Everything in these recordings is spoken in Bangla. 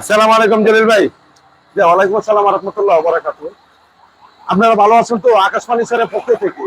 আসসালামু আলাইকুম জলিল ভাই। ওয়ালাইকুম আসসালাম রহমতুল্লাহ বারাকাতু আপনারা ভালো আছেন তো? আকাশবাণী স্যারের পক্ষ থেকে,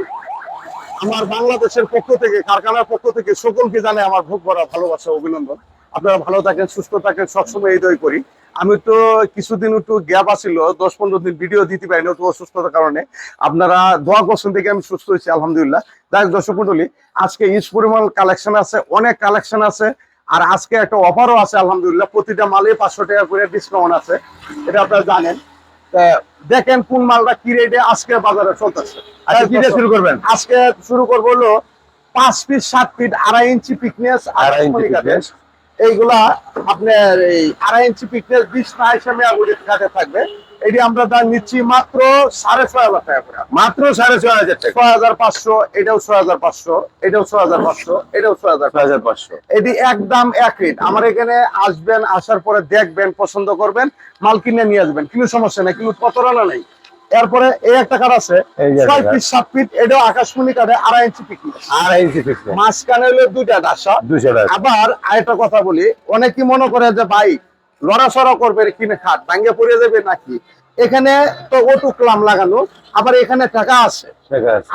আমার বাংলাদেশের পক্ষ থেকে, কারখানার পক্ষ থেকে সকলকে জানে আমার ভোগ করা ভালোবাসা অভিনন্দন। আপনারা ভালো থাকেন, সুস্থ থাকেন, সবসময় এই দই করি। আমি তো কিছুদিন একটু গ্যাপ আসিল দশ পনেরো দিন ভিডিও দিতে পারিনি একটু অসুস্থতার কারণে। আপনারা দোয়া করছেন থেকে আমি সুস্থ হয়েছি, আলহামদুলিল্লাহ। দেখ, দর্শক মন্ডলী আজকে ইস পরিমাণ কালেকশন আছে, অনেক কালেকশন আছে। আর আজকে একটা অফারও আছে আলহামদুলিল্লাহ। প্রতিটা মালে পাঁচশো টাকা করে ডিসকাউন্ট আছে। এটা আপনারা জানেন। দেখেন কোন মালটা কি রেটে আজকে বাজারে চলতেছে। শুরু করবেন? আজকে শুরু করব হলো পাঁচ ফিট সাত ফিট আড়াই ইঞ্চি পিকনেস আড়াই ইঞ্চি। এইগুলা আপনার এই আড়াই ইঞ্চি পিকনেস বিশ না হিসাবে আগুলি থাকবে। এটি আমরা দাম নিচ্ছি মাত্র সাড়ে ছয় হাজার টাকা করে। মাত্র সাড়ে ছয় হাজার টাকা। ছয় হাজার পাঁচশো এটাও ছয় হাজার পাঁচশো এটাও ছয় হাজার পাঁচশো এটাও ছয় হাজার ছয় হাজার পাঁচশো। এটি একদম এক রেট। আমার এখানে আসবেন আসার পরে দেখবেন পছন্দ করবেন মাল কিনে নিয়ে আসবেন। কোনো সমস্যা নেই কিন্তু প্রতারণা নেই। এরপরে এই একটা কার আছে ছয় ফিট সাত ফিট এটাও আকাশমণি কাঠে আড়াই ইঞ্চি পিকনিক আড়াই ইঞ্চি ফিক্স মাঝখানে হলো দুইটা ডাসা। টাকা আবার আরেকটা কথা বলি অনেকেই মনে করে যে ভাই লড়াচড়া করবে কিনে খাট ভাঙ্গে পড়ে যাবে নাকি? এখানে তো ওটু ক্লাম লাগানো আবার এখানে টাকা আছে।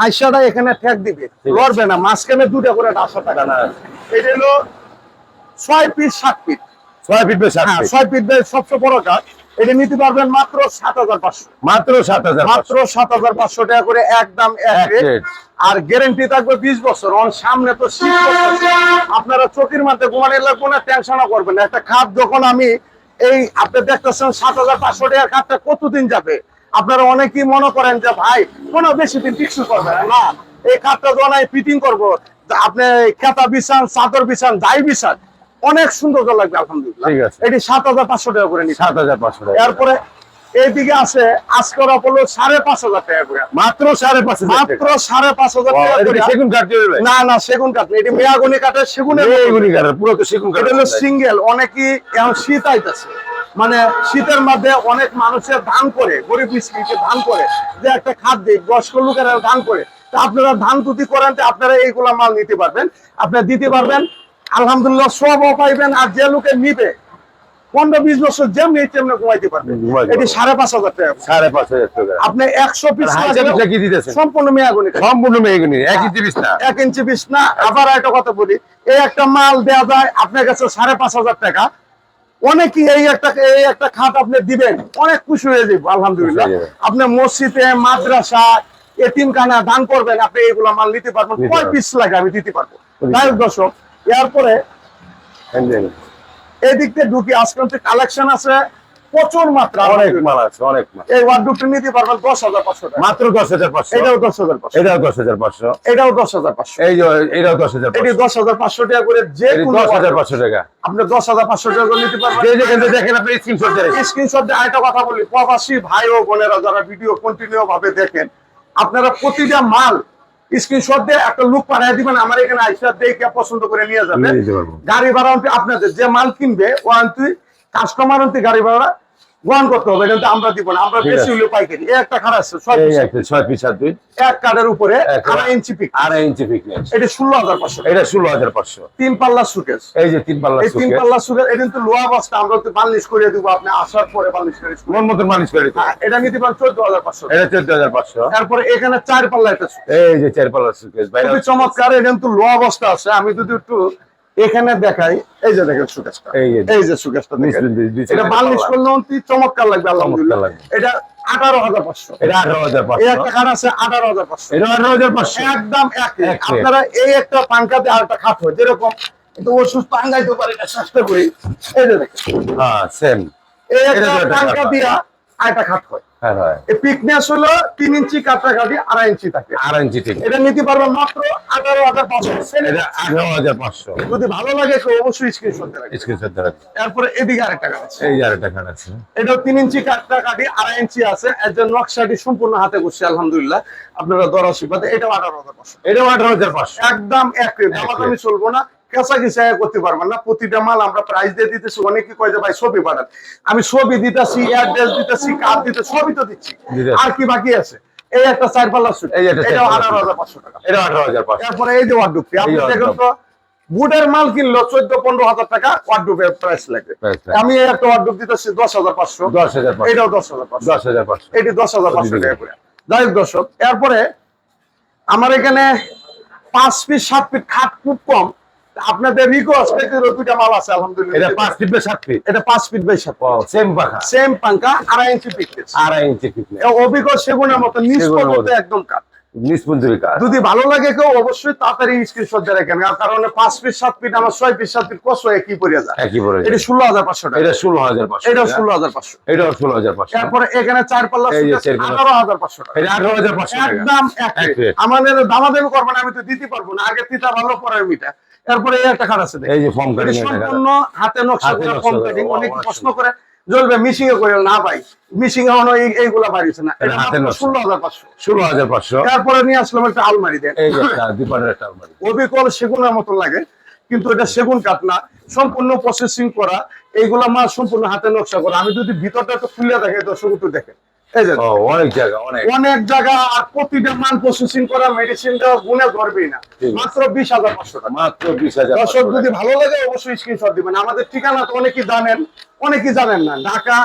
আইসাটা এখানে ঠেক দিবে। লড়বে না মাঝখানে দুটা করে ডাসা টাকা না। এটা হলো ছয় পিস সাত পিট ছয় ফিট হ্যাঁ ছয় সবচেয়ে বড় কাঠ এটা নিতে পারবেন মাত্র সাত হাজার পাঁচশো। মাত্র সাত হাজার মাত্র সাত হাজার পাঁচশো টাকা করে একদম। আর গ্যারেন্টি থাকবে বিশ বছর। ওর সামনে তো শীত আপনারা চোখের মাঝে ঘুমানো লাগবে না টেনশনও করবেন না। একটা খাপ যখন আমি এই আপনি দেখতেছেন সাত হাজার পাঁচশো টাকার কাজটা কতদিন যাবে? আপনারা অনেকেই মনে করেন যে ভাই কোনো বেশি দিন টিকসু করবে না। এই কাঠটা যখন আমি ফিটিং করব। আপনি খেতা বিছান চাদর বিছান যাই বিছান অনেক সুন্দর লাগবে আলহামদুলিল্লাহ। ঠিক আছে। এটি সাত হাজার পাঁচশো টাকা করে নি সাত হাজার পাঁচশো টাকা। এরপরে এইদিকে আছে আজকের অপলো সাড়ে পাঁচ হাজার টাকা করে। মাত্র সাড়ে পাঁচ মাত্র সাড়ে পাঁচ হাজার টাকা। সেগুন কাঠ না না সেগুন কাঠ এটি মেয়াগুনি কাঠের সেগুনের এই কাঠের, পুরো তো সেগুন কাঠ হলো সিঙ্গেল অনেকই এখন শীত আইতেছে। মানে শীতের মধ্যে অনেক মানুষের ধান করে গরিব মিসকিনকে ধান করে যে একটা খাদ্য বয়স্ক লোকেরা ধান করে। তা আপনারা ধান তুতি করেন তো আপনারা এইগুলা মাল নিতে পারবেন আপনারা দিতে পারবেন। আলহামদুলিল্লাহ সবও পাইবেন আর যে লোকে নিবে পনেরো বিশ বছর যেমনি তেমনি ঘুমাইতে পারবেন। এটি সাড়ে পাঁচ হাজার টাকা। সাড়ে পাঁচ হাজার টাকা। আপনি একশো পিস কি? সম্পূর্ণ মেয়াগুনি সম্পূর্ণ মেয়েগুনি এক ইঞ্চি পিস না? এক ইঞ্চি বিশ না। আবার একটা কথা বলি এই একটা মাল দেওয়া যায় আপনার কাছে সাড়ে পাঁচ হাজার টাকা। অনেকেই এই একটা এই একটা খাট আপনি দিবেন অনেক খুশি হয়ে যাবে আলহামদুলিল্লাহ। হয়ে। আপনি মসজিদে মাদ্রাসা এতিমখানা দান করবেন আপনি এইগুলা মাল নিতে পারবেন। কয় পিস লাগে আমি দিতে পারব? তাই দর্শক এরপরে এই দিক থেকে ঢুকি আজকে কালেকশন আছে প্রচুর মাত্রা অনেক মাল আছে অনেক মাল। এই নিতে পারবেন দশ হাজার পাঁচশো টাকা। মাত্র দশ হাজার পাঁচশো। এটাও দশ হাজার পাঁচশো। এটাও দশ হাজার পাঁচশো। এটাও দশ হাজার পাঁচশো। এই যে এটাও দশ হাজার এটি দশ হাজার পাঁচশো টাকা করে যে কোনো দশ হাজার পাঁচশো টাকা। আপনি দশ হাজার পাঁচশো টাকা করে নিতে পারবেন। যে যেখান দেখেন আপনি স্ক্রিনশট। স্ক্রিনশট দিয়ে আরেকটা কথা বলি। প্রবাসী ভাই ও বোনেরা যারা ভিডিও কন্টিনিউ ভাবে দেখেন আপনারা প্রতিটা মাল স্ক্রিনশট দিয়ে একটা লুক পাঠিয়ে দিবেন আমার এখানে আইসা দেখে পছন্দ করে নিয়ে পারব। গাড়ি ভাড়া আপনাদের যে মাল কিনবে ও আনতি কাস্টমার অন্তি গাড়ি ভাড়া গ্রহণ করতে হবে কিন্তু আমরা দিব না আমরা বেশি। হলেও পাইকারি একটা খারাপ আছে ছয়। একটা ছয় পিস আর দুই। এক কার্ডের উপরে আড়াই ইঞ্চি পিক আড়াই ইঞ্চি ফিটনেস এটা ষোলো হাজার পাঁচশো। এটা ষোলো হাজার পাঁচশো। তিন পাল্লা সুকেশ এই যে তিন পাল্লা তিন পাল্লা সুকেশ এটা কিন্তু লোয়া বস্তা আমরা তো বার্নিশ করে দিব আপনি আসার পরে বার্নিশ করে। মন মতন মানুষ করে হ্যাঁ, এটা নিতে পারেন চোদ্দ হাজার পাঁচশো। এটা চোদ্দ হাজার পাঁচশো। তারপরে এখানে চার পাল্লা সুকেশ। এই যে চার পাল্লা সুকেস খুবই চমৎকার এটা কিন্তু লোয়া বস্তা আছে। আমি যদি একটু এখানে দেখাই এই যে দেখেন সুকেশটা। এই যে সুকেশটা এটা বার্নিশ করলে চমৎকার লাগবে আলহামদুলিল্লাহ। এটা আঠারো হাজার পাঁচশো। এটা আঠারো হাজার পাঁচশো। একটা আছে আঠারো হাজার পাঁচশো। এটা আঠারো হাজার পাঁচশো। একদম এক এক আপনারা এই একটা পাঙ্কাতে আর একটা খাট হয় যেরকম কিন্তু ওষুধ পাঙ্গাইতে পারি না চেষ্টা করি। এই যে দেখেন। হ্যাঁ সেম এই এটা একটা তো পাঙ্কা খাট। হয়। খাট পিকনেস হলো তিন ইঞ্চি কাটাকাটি আড়াই ইঞ্চি থাকে। আড়াই ইঞ্চি ঠিক এটা নিতে পারবেন মাত্র আঠারো হাজার পাঁচশো। এটা আঠারো হাজার পাঁচশো। যদি ভালো লাগে অবশ্যই স্ক্রিনশট স্ক্রিনশট এরপরে এদিকে আরেকটা আছে। এই যে আরেকটা খান আছে। এটাও তিন ইঞ্চি কাটটা কাটি আড়াই ইঞ্চি আছে। এর জন্য নকশাটি সম্পূর্ণ হাতে করছে আলহামদুলিল্লাহ। আপনারা দর আশীর্বাদে এটাও আঠারো হাজার পাঁচশো। এটাও আঠারো হাজার পাঁচশো। একদম এক দামাদামি চলবো না। কেঁচা কিসা করতে পারবেন না। প্রতিটা মাল আমরা প্রাইস দিয়ে দিতেছি অনেকে কয় যে ভাই ছবি পাঠান। আমি ছবি দিতেছি অ্যাড্রেস দিতেছি কার্ড দিতে সবই তো দিচ্ছি। আর কি বাকি আছে? এই একটা চার পাল্লা সুট এই এটাও আঠারো হাজার পাঁচশো টাকা। এটা আঠারো হাজার তারপরে এই যে ওয়ার্ডরোবটি আপনি এই দেখেন তো বুটের মাল কিনলো চোদ্দ পনেরো হাজার টাকা ওয়ার্ডরোবের প্রাইস লাগে। আমি একটা ওয়ার্ডরোব দিতেছি দশ হাজার পাঁচশো। দশ হাজার এটাও দশ হাজার পাঁচশো। দশ হাজার পাঁচশো। এটি দশ হাজার পাঁচশো টাকা করে। যাই হোক দর্শক এরপরে আমার এখানে পাঁচ পিস সাত পিস খাট খুব কম। আপনাদের রিকোয়েস্ট দুইটা মাল আছে এটা আলহামদুলিল্লাহ পাঁচ ফিট বাই সাত ফিট এটা পাঁচ ফিট বাই সাত সেম পাখা। সেম পাঙ্কা আড়াই ইঞ্চি পিকটেস আড়াই ইঞ্চি ফিটনেস সেগুনের মতো মতো। পর্যন্ত একদম কাট যদি ভালো লাগে কেউ অবশ্যই তাড়াতাড়ি স্ক্রিনশট দিয়ে রাখেন। কারণ পাঁচ পিস সাত পিট আমার ছয় পিস সাত পিট কষ্ট কি পড়ে যায়। একই পরে এটা ষোলো হাজার পাঁচশো টাকা। এটা ষোলো হাজার পাঁচশো এটাও ষোলো হাজার পাঁচশো। এটাও ষোলো হাজার পাঁচশো। এরপরে এখানে চার পাল্লা। আঠারো হাজার পাঁচশো টাকা। এটা আঠারো হাজার পাঁচশো একদম। আমাদের দামাদামি করবেন আমি তো দিতে পারব না। আগে তিতা ভালো পরের মিটা। এরপরে এই একটা খাট আছে এই যে ফর্ম কাটিং সম্পূর্ণ হাতে নকশা করে ফর্ম কাটিং অনেক অনেক প্রশ্ন করে জ্বলবে মিশিং এ করে না ভাই মিশিং এ হলো এই- এইগুলা বাড়িছে না। এটা হাতে। ষোলো হাজার পাঁচশো। ষোলো হাজার পাঁচশো। এরপরে নিয়ে আসলাম একটা আলমারি দেন। এই দীপানের একটা আলমারি। অবিকল সেগুনের মতো লাগে কিন্তু এটা সেগুন কাঠ না। সম্পূর্ণ প্রসেসিং করা এইগুলা মাল সম্পূর্ণ হাতে নকশা করা। আমি যদি ভিতরটা একটু খুলে দেখে দর্শক একটু দেখেন। অনেক জায়গা অনেক। অনেক জায়গা আর প্রতিটা মান প্রসেসিং করা ধরবেই না। মাত্র বিশ হাজার পাঁচশো টাকা। মাত্র বিশ হাজার দর্শক যদি ভালো লাগে অবশ্যই স্ক্রিনশট দিবেন। আমাদের ঠিকানা তো অনেকেই জানেন অনেকেই জানেন না। ঢাকা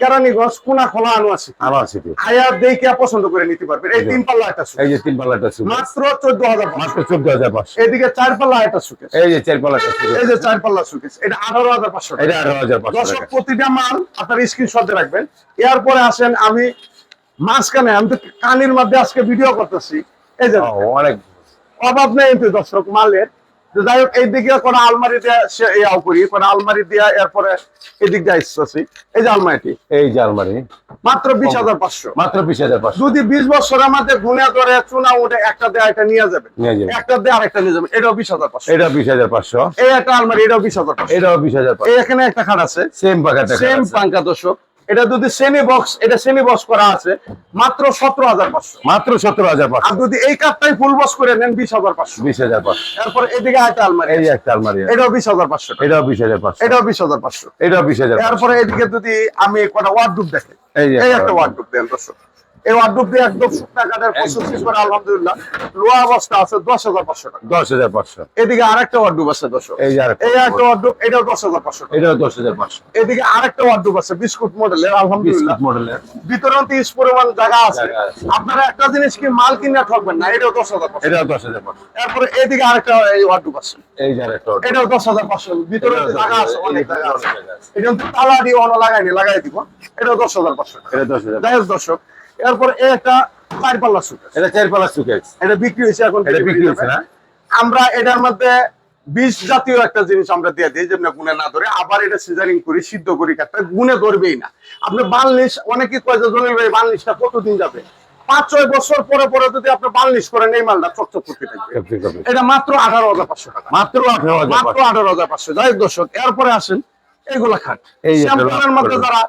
কেরানীগঞ্জ কোনা খোলা আনু আছে। সিটি আয়ার দেখে পছন্দ করে নিতে পারবেন এই তিন পাল্লা একটা সুট এই যে তিন মাত্র চোদ্দ হাজার মাত্র চোদ্দ হাজার পাঁচশো। এদিকে চার পাল্লা একটা সুকেস এই যে চার পাল্লাটা সুকেস এই যে চার পাল্লা সুকেস এটা আঠারো হাজার পাঁচশো টাকা। এটা আঠারো হাজার পাঁচশো দর্শক প্রতিটা মাল আপনার স্ক্রিনশট রাখবেন। এরপরে আসেন আমি মাঝখানে আমি তো কানির মধ্যে আজকে ভিডিও করতেছি। এই যে অনেক। অভাব নেই কিন্তু দর্শক মালের। যাই হোক এইদিকে কোনো আলমারি দিয়ে সে ইয়াও করি কোনো আলমারি দিয়ে এরপরে এদিক দিয়ে আসতেছি এই যে আলমারিটি। এই যে আলমারি। মাত্র বিশ হাজার পাঁচশো। মাত্র বিশ হাজার পাঁচশো। যদি বিশ বছরের মধ্যে গুনে ধরে চুনা উঠে একটা দিয়ে একটা নিয়ে যাবে। একটা দিয়ে আরেকটা নিয়ে যাবে। এটাও বিশ হাজার পাঁচশো। এটা বিশ হাজার পাঁচশো। এই একটা আলমারি এটাও বিশ হাজার পাঁচশো। এটাও বিশ হাজার পাঁচশো। এখানে একটা খাট আছে। সেম পাখাটা সেম পাঙ্কা দর্শক। এটা যদি সেমি বক্স এটা সেমি বক্স করা আছে মাত্র সতেরো হাজার পাঁচশো। মাত্র সতেরো হাজার আর পাঁচশো যদি এই কাঠটাই ফুল বক্স করে নেন বিশ হাজার পাঁচশো। বিশ হাজার পাঁচশো। তারপর এদিকে একটা আলমারি এই একটা আলমারি। এটাও বিশ হাজার পাঁচশো। এটাও বিশ হাজার পাঁচশো। এটাও বিশ হাজার পাঁচশো। এটাও বিশ হাজার তারপরে এদিকে যদি আমি কটা ওয়ার্ড দেখি। এই একটা ওয়ার্ড ডুব দেন দর্শক। এই ওয়ার্ডরোব একদম শুকনা কাঠের প্রসেসিং করে আলহামদুলিল্লাহ লোয়া অবস্থা আছে দশ হাজার পাঁচশো টাকা দশ হাজার পাঁচশো এদিকে আরেকটা ওয়ার্ডরোব আছে দর্শক এই এই একটা ওয়ার্ডরোব এটাও দশ হাজার পাঁচশো এটাও দশ হাজার পাঁচশো এদিকে আরেকটা ওয়ার্ডরোব আছে বিস্কুট মডেলের আলহামদুলিল্লাহ মডেলের ভিতরে তিরিশ পরিমাণ জায়গা আছে আপনারা একটা জিনিস কি মাল কিনে ঠকবেন না এটাও দশ হাজার এটাও দশ হাজার পাঁচশো এরপরে এদিকে আরেকটা এই ওয়ার্ডরোব আছে এই যে আরেকটা এটাও দশ হাজার পাঁচশো ভিতরে জায়গা আছে অনেক জায়গা আছে এটা তালা দিয়ে অন্য লাগাইনি লাগাই দিব এটাও দশ হাজার পাঁচশো এটা দশ হাজার দর্শক এরপর একটা চার পাল্লা সুট এটা চার পাল্লা সুকেস এটা বিক্রি হয়েছে এখন এটা বিক্রি হয়েছে না? আমরা এটার মধ্যে বিষ জাতীয় একটা জিনিস আমরা দিয়ে দিই যেমন গুনে না ধরে আবার এটা সিজারিং করি সিদ্ধ করি কাটটা গুনে ধরবেই না। আপনি বার্নিশ অনেকে কয় যে জলিল ভাই বার্নিশটা কতদিন যাবে? পাঁচ ছয় বছর পরে পরে যদি আপনি বার্নিশ করেন এই মালটা চকচক করতে থাকবে। এটা মাত্র আঠারো হাজার পাঁচশো টাকা। মাত্র আঠারো হাজার মাত্র আঠারো হাজার পাঁচশো। যাই দর্শক এরপরে আসেন এইগুলা খাট। এই একটা মধ্যে যারা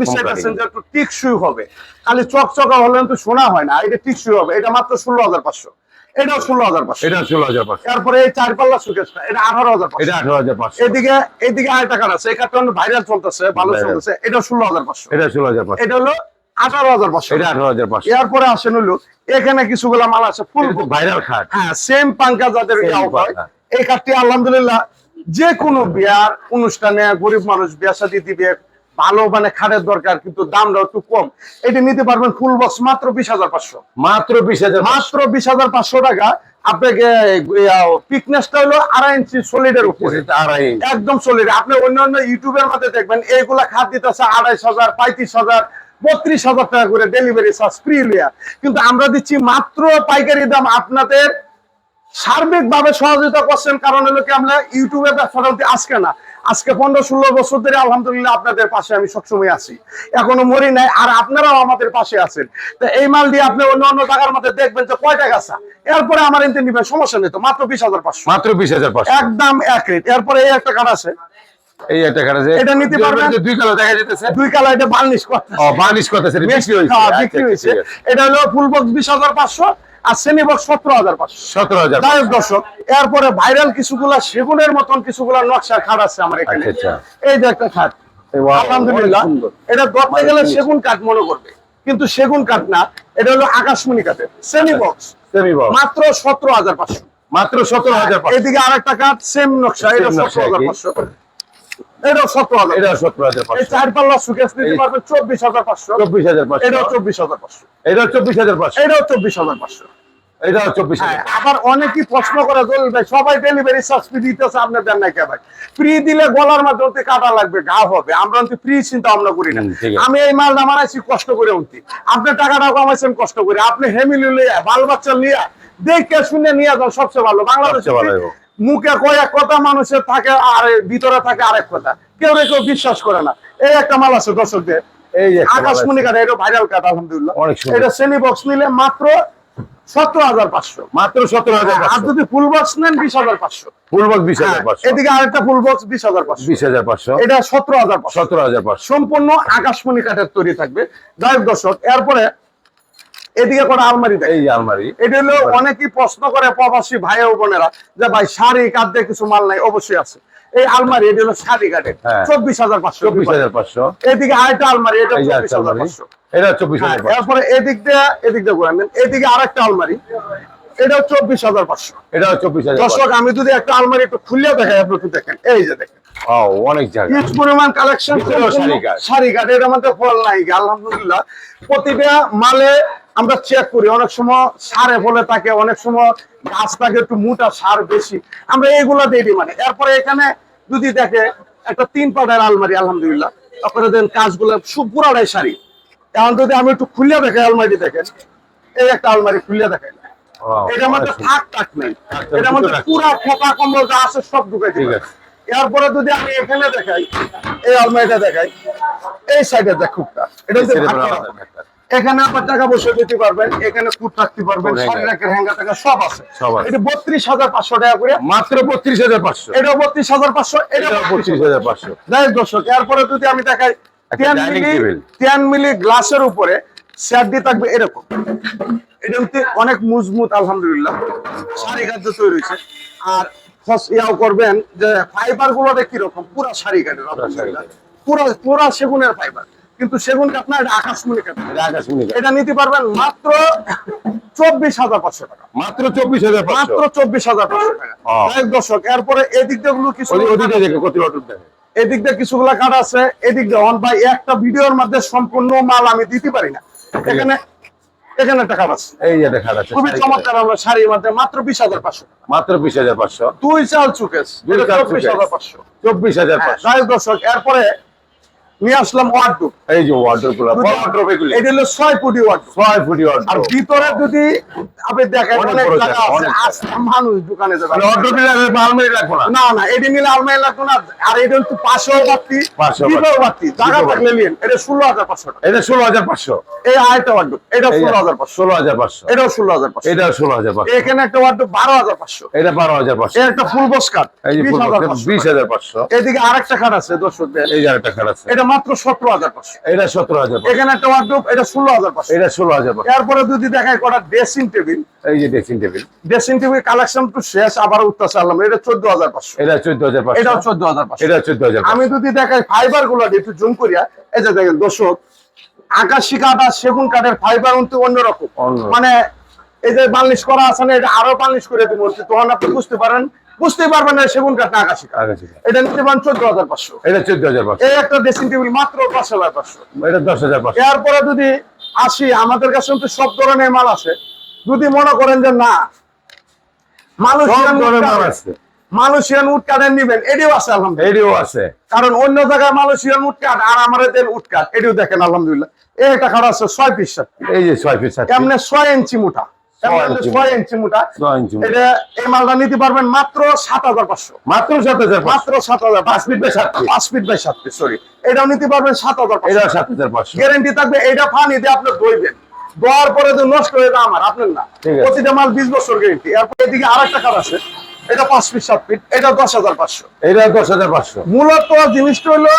বিছাইতেছেন যে একটু টিকসই হবে। খালি চকচকা হলে তো শোনা হয় না এটা টিকসই হবে। এটা মাত্র ষোলো হাজার পাঁচশো। এটাও ষোলো হাজার পাঁচশো। এটা ষোলো হাজার পাঁচশো। এরপরে এই চার পাল্লা সুকেশটা এটা আঠারো হাজার এটা আঠারো হাজার পাঁচশো। এদিকে এদিকে কাঠ আছে? এই ভাইরাল চলতেছে ভালো চলতেছে এটা ষোলো হাজার পাঁচশো। এটা ষোলো হাজার পাঁচশো। এটা হলো আঠারো হাজার পাঁচশো। এটা আঠারো হাজার পাঁচশো। এরপরে আসেন হলো এখানে কিছুগুলা মাল আছে ফুল ভাইরাল খাট। হ্যাঁ সেম পাঙ্কা যাদের। এই কাঠটি আলহামদুলিল্লাহ যে কোনো বিয়ার অনুষ্ঠানে গরিব মানুষ বিয়া শাদী দিবে ভালো মানে খাটের দরকার কিন্তু দামটা একটু কম। এটা নিতে পারবেন ফুল বক্স মাত্র বিশ হাজার পাঁচশো। মাত্র বিশ হাজার মাত্র বিশ হাজার পাঁচশো টাকা। আপনাকে পিকনেসটা হলো আড়াই ইঞ্চি সলিডের উপরে। একদম সলিড আপনি অন্যান্য ইউটিউবের মধ্যে দেখবেন এইগুলা খাদ দিতেছে আড়াইশ হাজার পঁয়ত্রিশ হাজার বত্রিশ হাজার টাকা করে ডেলিভারি চার্জ ফ্রি লেয়ার কিন্তু আমরা দিচ্ছি মাত্র পাইকারি দাম। আপনাদের সার্বিক ভাবে সহযোগিতা করছেন কারণ হলো কি আমরা ইউটিউবে ব্যবসাটা আজকে না। আজকে পনেরো ষোলো বছর ধরে আলহামদুলিল্লাহ আপনাদের পাশে আমি সবসময় আছি। এখনও মরি নাই আর আপনারাও আমাদের পাশে আছেন। তো এই মাল দিয়ে আপনি অন্য অন্য জায়গার মধ্যে দেখবেন যে কয়টা গাছা। এরপরে আমার এনতে নিবেন সমস্যা নেই তো মাত্র বিশ হাজার পাঁচশো। মাত্র বিশ হাজার পাঁচশো। একদম এক রেট। এরপরে এই একটা কার্ড আছে। এই একটা খাট আছে। এটা নিতে পারবেন? দুই কালার দেখা যেতেছে দুই কালার এটা বার্নিশ করতে ও বার্নিশ করতেছে এটা বিক্রি হয়েছে। হ্যাঁ, আচ্ছা, বিক্রি হয়েছে। এটা হলো ফুল বক্স বিশ হাজার পাঁচশো। আর সেমি বক্স সতেরো হাজার পাঁচশো। সতেরো হাজার দর্শক এরপরে ভাইরাল কিছুগুলা সেগুনের মতন কিছুগুলা নকশার খাট আছে আমার এখানে। আচ্ছা, আচ্ছা। এই যে একটা খাট। আলহামদুলিল্লাহ। এটা ধরতে গেলে সেগুন কাঠ মনে করবে। কিন্তু সেগুন কাঠ না এটা হলো আকাশমণি কাঠের। সেমি বক্স সেমি বক্স মাত্র সতেরো হাজার পাঁচশো। মাত্র সতেরো হাজার এদিকে আরেকটা কাঠ সেম নকশা এটা সতেরো হাজার পাঁচশো। এটা সতেরো হাজার এটা সতেরো হাজার এই পাঁচশো চার পাল্লা সুকেশ নিতে পারবেন চব্বিশ হাজার পাঁচশো। চব্বিশ হাজার পাঁচশো। এটাও চব্বিশ হাজার পাঁচশো। এটা চব্বিশ হাজার পাঁচশো। এটাও চব্বিশ হাজার পাঁচশো। এটাও চব্বিশ হ্যাঁ, আবার অনেকেই প্রশ্ন করে জলিল ভাই সবাই ডেলিভারি চার্জ ফ্রি দিতেছে আপনি দেন না কে ভাই? ফ্রি দিলে গলার মাধ্যমে কাটা লাগবে গা হবে। আমরা কিন্তু ফ্রি চিন্তা ভাবনা করি না। আমি এই মালটা মারাইছি কষ্ট করে উঠি আপনি টাকাটা কামাইছেন কষ্ট করে। আপনি হেমিলি লিয়া বাল বাচ্চা লিয়া দেখে শুনে নিয়ে যান সবচেয়ে ভালো। বাংলাদেশে। মুখে কয় এক কথা মানুষের থাকে আর ভিতরে থাকে আরেক কথা। কেউ কেউ বিশ্বাস করে না। এই একটা মাল আছে দর্শকদের। এই আকাশমণি এটা ভাইরাল কাটা আলহামদুলিল্লাহ। এটা শ্রেণি বক্স নিলে মাত্র সতেরো হাজার পাঁচশো। মাত্র সতেরো হাজার আর যদি ফুল বক্স নেন বিশ হাজার পাঁচশো। ফুলবাগ বিশ হাজার পাঁচশো। এদিকে আরেকটা ফুল বক্স বিশ হাজার পাঁচশো। বিশ হাজার পাঁচশো। এটা সতেরো হাজার সতেরো হাজার পাঁচশো। সম্পূর্ণ আকাশমণি কাঠের তৈরি থাকবে। যাই দর্শক এরপরে এদিকে করে আলমারি এই আলমারি। এটা হলো অনেকেই প্রশ্ন করে প্রবাসী ভাই ও বোনেরা যে ভাই শাড়ি কাঁদতে কিছু মাল নাই? অবশ্যই আছে। এই আলমারি এটা হলো শাড়ি কাঠের। হ্যাঁ। চব্বিশ হাজার পাঁচশো। চব্বিশ হাজার পাঁচশো। এদিকে আরেকটা আলমারি এটা চব্বিশ হাজার পাঁচশো। এটা চব্বিশ হ্যাঁ, হাজার পাঁচশো এরপরে এদিক দিয়ে এদিক দিয়ে ঘুরান দেন এদিকে আরেকটা আলমারি এটাও চব্বিশ হাজার পাঁচশো। এটাও চব্বিশ হাজার দর্শক আমি যদি একটা আলমারি একটু খুলে দেখাই আপনি একটু দেখেন। এই যে দেখেন। অনেক জায়গা। পরিমাণ কালেকশন ভিতরেও শাড়ি কাঠ। শাড়ি কাঠ। এর মধ্যে ফল নাই আলহামদুলিল্লাহ। প্রতিটা মালে আমরা চেক করি। অনেক সময় সারে ফলে থাকে অনেক সময় গাছ থাকে একটু মোটা সার বেশি। আমরা এইগুলা দিই মানে। এরপরে এখানে যদি দেখে একটা তিন পাটার আলমারি আলহামদুলিল্লাহ। তারপরে দেন কাজগুলো সব পুরাটাই শাড়ি এখন যদি আমি একটু খুলে দেখাই আলমারি দেখেন। এই একটা আলমারি খুলিয়া দেখেন ও, এটার মধ্যে থাক থাক নেই। থাক মধ্যে পুরা খোপা কম্বল যা আছে সব ঠিক দিবে এরপরে যদি আমি এখানে দেখাই এই আলমারিটা দেখাই এই সাইডে দেখ খুবটা এটা এখানে আপনার টাকা বসে দিতে পারবেন এখানে কুট রাখতে পারবেন হ্যাঙ্গার টাকা সব আছে। এটা বত্রিশ হাজার পাঁচশো টাকা করে। মাত্র বত্রিশ হাজার পাঁচশো। এটা বত্রিশ হাজার পাঁচশো এটা বত্রিশ হাজার পাঁচশো। যাই দর্শক এরপরে যদি আমি দেখাই dining মিলি। টেন মিলি গ্লাসের উপরে স্যার দিয়ে থাকবে এরকম। এটা হচ্ছে অনেক মজবুত আলহামদুলিল্লাহ। শাড়ি খাদ্য তৈরি হয়েছে। আর ইয়াও করবেন যে ফাইবারগুলো কীরকম? পুরা সারি কাঠের পুরা পুরা সেগুনের ফাইবার কিন্তু সেগুন কাঠ না এটা আকাশমণি কাঠ এটা আকাশমণি কাঠ। এটা নিতে পারবেন মাত্র চব্বিশ হাজার পাঁচশো টাকা। মাত্র চব্বিশ হাজার মাত্র চব্বিশ হাজার পাঁচশো টাকা। দর্শক এরপরে এদিক দিয়ে গুলো কিছু এদিক দিয়ে কিছুগুলা কাঠ আছে এদিক দিয়ে অন ভাই একটা ভিডিওর মধ্যে সম্পূর্ণ মাল আমি দিতে পারি না। এখানে এখানে টাকা আছে। এই যে দেখা যাচ্ছে খুবই চমৎকার আমরা শাড়ির মধ্যে মাত্র বিশ হাজার পাঁচশো মাত্র বিশ হাজার পাঁচশো। দুই চাল চুকেস চব্বিশ হাজার পাঁচশো। চব্বিশ হাজার পাঁচশো। যাই হোক দর্শক এরপরে নিয়ে আসলাম ওয়ার্ডরোব এই যে ওয়ার্ড্রোপগুলো ওয়ার্ড্রোপ এটা হলো ছয় ফুটি ওয়ার্ডরোব ছয় ফুটি আর ভিতরে যদি আপনি দেখেন অনেক জায়গা আছে মানুষ দোকানে যাবে। মানে আলমারি রাখব না। না না এটি মিলে আলমারি লাগতো না। আর এটা হচ্ছে পাঁচশো বাড়তি পাঁচশো দ্বিতীয় বাড়তি জায়গা থাকলে নিন এটা ষোলো হাজার পাঁচশো টাকা। এটা ষোলো হাজার পাঁচশো। এই আরেকটা ওয়ার্ডরোব এটা ষোলো হাজার পাঁচশো। ষোলো হাজার পাঁচশো। এটাও ষোলো হাজার পাঁচশো। এটা ষোলো হাজার পাঁচশো। এখানে একটা ওয়ার্ডরোব বারো হাজার পাঁচশো। এটা বারো হাজার পাঁচশো। এর একটা ফুল বক্স কাট এই যে এদিকে আরেকটা খাট আছে দর্শকদের। এই যে একটা খাট আছে। এটা মাত্র সতেরো হাজার পাঁচশো। এটা সতেরো হাজার এখানে একটা এটা ষোলো হাজার পাঁচশো। এটা ষোলো হাজার এরপরে যদি দেখায় কটা ড্রেসিং টেবিল এই যে dressing table dressing table collection তো শেষ আবার উত্তাসে আনলাম এটা চোদ্দ হাজার পাঁচশো। এটা চোদ্দ হাজার পাঁচশো। চোদ্দ হাজার পাঁচশো। এটা চোদ্দ হাজার আমি যদি দেখাই ফাইবারগুলো একটু জুম করিয়া এই যে দেখেন দর্শক আকাশি কাঠ আর সেগুন কাঠের ফাইবার কিন্তু অন্যরকম। অন্যরকম। মানে এই যে বার্নিশ করা আছে না এটা আরও বার্নিশ করে দিব তখন আপনি বুঝতে পারেন বুঝতেই পারবেন না সেগুন কাঠ না আকাশি কাঠ। এটা নিতে পারেন চোদ্দ হাজার পাঁচশো। এটা চোদ্দ হাজার পাঁচশো। এই একটা ড্রেসিং টেবিল মাত্র পাঁচ হাজার পাঁচশো। এটা দশ হাজার পাঁচশো। এরপরে যদি আসি আমাদের কাছে কিন্তু সব ধরনের মাল আছে। যদি মনে করেন যে না মানুষ আছে। মালয়েশিয়ান উট নিবেন এটিও আছে আলহামদুলিল্লাহ। এডিও আছে। কারণ অন্য জায়গায় মালয়েশিয়ান উট কাঠ আর আমার দেন উট কাঠ এটিও দেখেন আলহামদুলিল্লাহ। এই একটা খাট আছে ছয় পিস এই যে ছয় পিস এমনি ছয় ইঞ্চি মোটা? ছয় এমনি ইঞ্চি ছয় ইঞ্চি মোটা। ছয় ইঞ্চি মোটা। এটা এই মালটা নিতে পারবেন মাত্র সাত হাজার পাঁচশো। মাত্র সাত হাজার পাঁচশো। মাত্র সাত হাজার পাঁচ ফিট বাই সাত পাঁচ ফিট বাই সাত ফিট সরি এটাও নিতে পারবেন সাত হাজার এটা সাত হাজার পাঁচশো। গ্যারান্টি থাকবে এটা ফানি দিয়ে আপনি দইবেন দেওয়ার পরে তো নষ্ট হয়ে আমার আপনার না। প্রতিটা মাল বিশ বছর গ্যারান্টি এরপর এদিকে আর একটা কার আছে। এটা পাঁচ ফিট সাত ফিট এটা দশ হাজার পাঁচশো। এটা দশ হাজার পাঁচশো। মূলত জিনিসটা হলো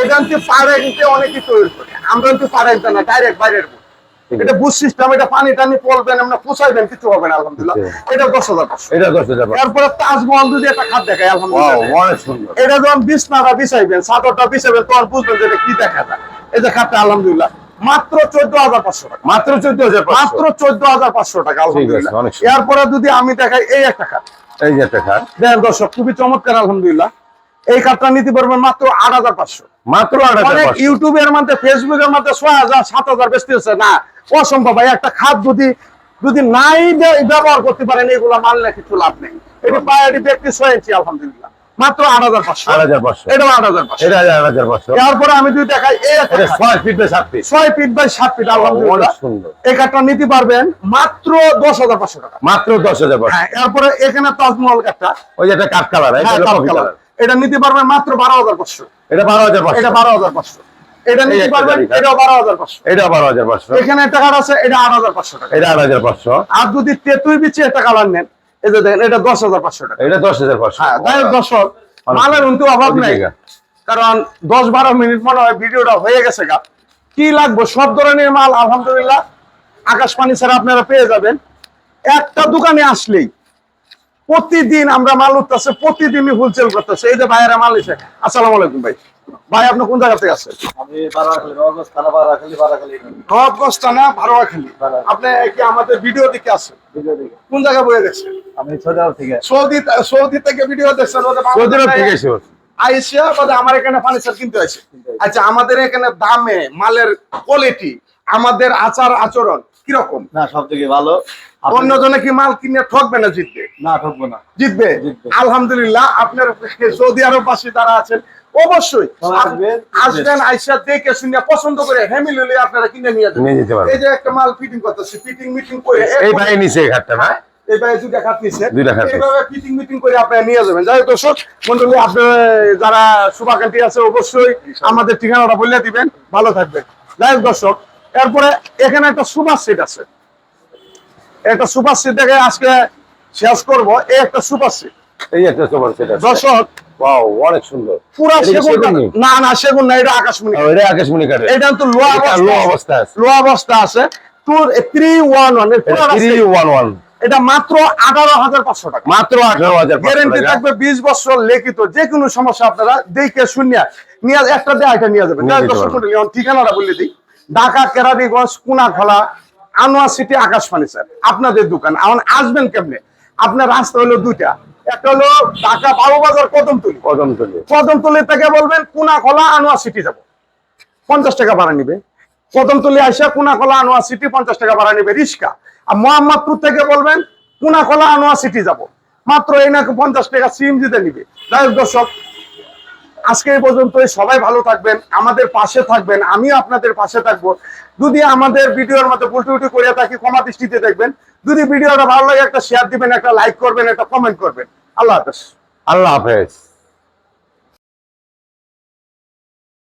এটা হচ্ছে পাড়ে অনেকেই তৈরি করে। আমরা কিন্তু পাড়ে না ডাইরেক্ট বাইরের এটা বুঝ সিস্টেম এটা পানি টানি পড়বেন আমরা পুষাইবেন কিছু হবে না আলহামদুলিল্লাহ। এটা দশ হাজার এটা দশ হাজার এরপরে তাজমহল যদি একটা খাট দেখায় আলহামদুলিল্লাহ। অনেক সুন্দর। এটা যখন বিছনাটা বিছাইবেন চাদরটা বিছাইবেন তখন বুঝবেন যে এটা কি দেখা যায়। এই যে খাটটা আলহামদুলিল্লাহ। মাত্র চোদ্দ হাজার পাঁচশো টাকা। মাত্র চোদ্দ হাজার মাত্র চোদ্দ হাজার পাঁচশো টাকা আলহামদুলিল্লাহ। এরপরে যদি আমি দেখাই এই একটা খাট এই যে একটা খাট দেখেন দর্শক খুবই চমৎকার আলহামদুলিল্লাহ। এই কার্ডটা নিতে পারবেন মাত্র আট হাজার পাঁচশো। মাত্র অনেক ইউটিউবের মধ্যে ফেসবুকের মধ্যে ছয় হাজার সাত হাজার বেচতে হচ্ছে না অসম্ভব ভাই একটা খাত যদি যদি নাই ব্যবহার করতে পারেন এগুলো মানলে কিছু লাভ নেই। এটি পায়াটি ব্যক্তি ছয় ইঞ্চি আলহামদুলিল্লাহ। মাত্র আট হাজার পাঁচশো। আট হাজার পাঁচশো। আট হাজার পাঁচশো। এটা আট হাজার পাঁচশো। আমি যদি দেখাই খাট, ছয় ফিট বাই সাত ফিট ছয় ফিট বাই সাত ফিট আলহামদুলিল্লাহ। এই কাঠটা নিতে পারবেন মাত্র দশ হাজার পাঁচশো টাকা। মাত্র দশ হাজার পাঁচশো। হ্যাঁ এরপরে এখানে তাজমহল কাঠটা ওই যে একটা কাঠ কালার হ্যাঁ, কালার। এটা নিতে পারবেন মাত্র বারো হাজার পাঁচশো। এটা বারো হাজার পাঁচশো। এটা বারো হাজার পাঁচশো। এটা এই নিতে একটা পারবেন এটাও বারো হাজার পাঁচশো। এটা বারো হাজার পাঁচশো। এখানে একটা আছে এটা আট হাজার পাঁচশো টাকা। এটা আট হাজার পাঁচশো। আর যদি তেতুই বিচি একটা কালার নেন এই যে দেখেন এটা দশ হাজার পাঁচশো টাকা। এটা দশ হাজার পাঁচশো। হ্যাঁ যাই হোক দর্শক মালের কিন্তু অভাব নেই। কারণ দশ বারো মিনিট মনে হয় ভিডিওটা হয়ে গেছে গা। কি লাগবে? সব ধরনের মাল আলহামদুলিল্লাহ। আকাশ পানি ছাড়া আপনারা পেয়ে যাবেন। একটা দোকানে আসলেই প্রতিদিন আমরা মাল উঠতেছে প্রতিদিনই হোলসেল করতেছে। এই যে ভাইয়েরা মাল এসে আসসালামু আলাইকুম ভাই। ভাই আপনি কোন জায়গা থেকে আসছেন? আমি বারাখালী নগর থানা বারাখালী বারাখালী নবাবগঞ্জ থানা ভারোয়াখালী আপনি কি আমাদের ভিডিও দেখে আসছেন? কোন জায়গায় বয়ে দেখছেন? আমি সৌদি আরব থেকে। সৌদি সৌদি থেকে ভিডিও দেখছেন সৌদি আরব থেকে আইসিয়া বাদে আমার এখানে ফার্নিচার কিনতে হয়েছে। আচ্ছা আমাদের এখানে দামে মালের কোয়ালিটি আমাদের আচার আচরণ কীরকম? না সব থেকে ভালো। অন্যজনে কি মাল কিনে ঠকবে না জিতবে? না ঠকবো না। জিতবে। আলহামদুলিল্লাহ আপনার সৌদি আরব বাসী যারা আছেন অবশ্যই আসবেন, আইসা দেখে শুনে পছন্দ করে ফ্যামিলি হলে আপনারা কিনে নিয়ে যাবেন। এই যে একটা মাল ফিটিং করতেছে ফিটিং মিটিং করে এই ভাই নিচে খাটটা না যারা শুভাকাঙ্ক্ষী আছে অবশ্যই আমাদের ঠিকানাটা বলে দিবেন। ভালো থাকবেন। যাই দর্শক এরপরে এখানে একটা সুপার সিট আছে। একটা সুপার সিট দেখে আজকে শেষ করব এই একটা সুপার সিট। এই একটা সুপার সেট দর্শক ওয়াও অনেক সুন্দর। পুরা সেগুন সেগুন কাঠ। নি? না না সেগুন না এটা আকাশমণি এটা আকাশমণি কাঠের। এটা তো লো অবস্থা low অবস্থা আছে। লো অবস্থা আছে। টুর three one one three one one এটা মাত্র আঠারো হাজার পাঁচশো টাকা। মাত্র আঠারো হাজার গ্যারেন্টি থাকবে বিশ বছর লিখিত যে কোনো সমস্যা আপনারা দেখে শুনিয়া নিয়ে একটা দেয় এটা নিয়ে যাবেন। ঠিকানাটা বলে দিই। ঢাকা কেরানীগঞ্জ কুনাখালা আনোয়ার সিটি আকাশ ফার্নিচার আপনাদের দোকান। এখন আসবেন কেমনে? আপনার রাস্তা হলো দুইটা। একটা হলো ঢাকা বাবু বাজার কদমতলি। কদম তুলে কদমতলি থেকে বলবেন কুনাখলা আনোয়ার সিটি যাব। পঞ্চাশ টাকা ভাড়া নিবে। কদমতলি আসা কুনাখলা আনোয়ার সিটি পঞ্চাশ টাকা ভাড়া নিবে রিক্সা। আর মোহাম্মদপুর থেকে বলবেন কুনাখলা আনোয়ার সিটি যাব। মাত্র এই নাকি পঞ্চাশ টাকা সিম দিতে নিবে। যাই দর্শক আজকে এই পর্যন্ত সবাই ভালো থাকবেন, আমাদের পাশে থাকবেন, আমিও আপনাদের পাশে থাকব। যদি আমাদের ভিডিওর উল্টো উল্টো করে থাকি, ক্ষমা দৃষ্টিতে দেখবেন। যদি ভিডিওটা ভালো লাগে, একটা শেয়ার দিবেন, একটা লাইক করবেন, একটা কমেন্ট করবেন। আল্লাহ হাফেজ। আল্লাহ হাফেজ।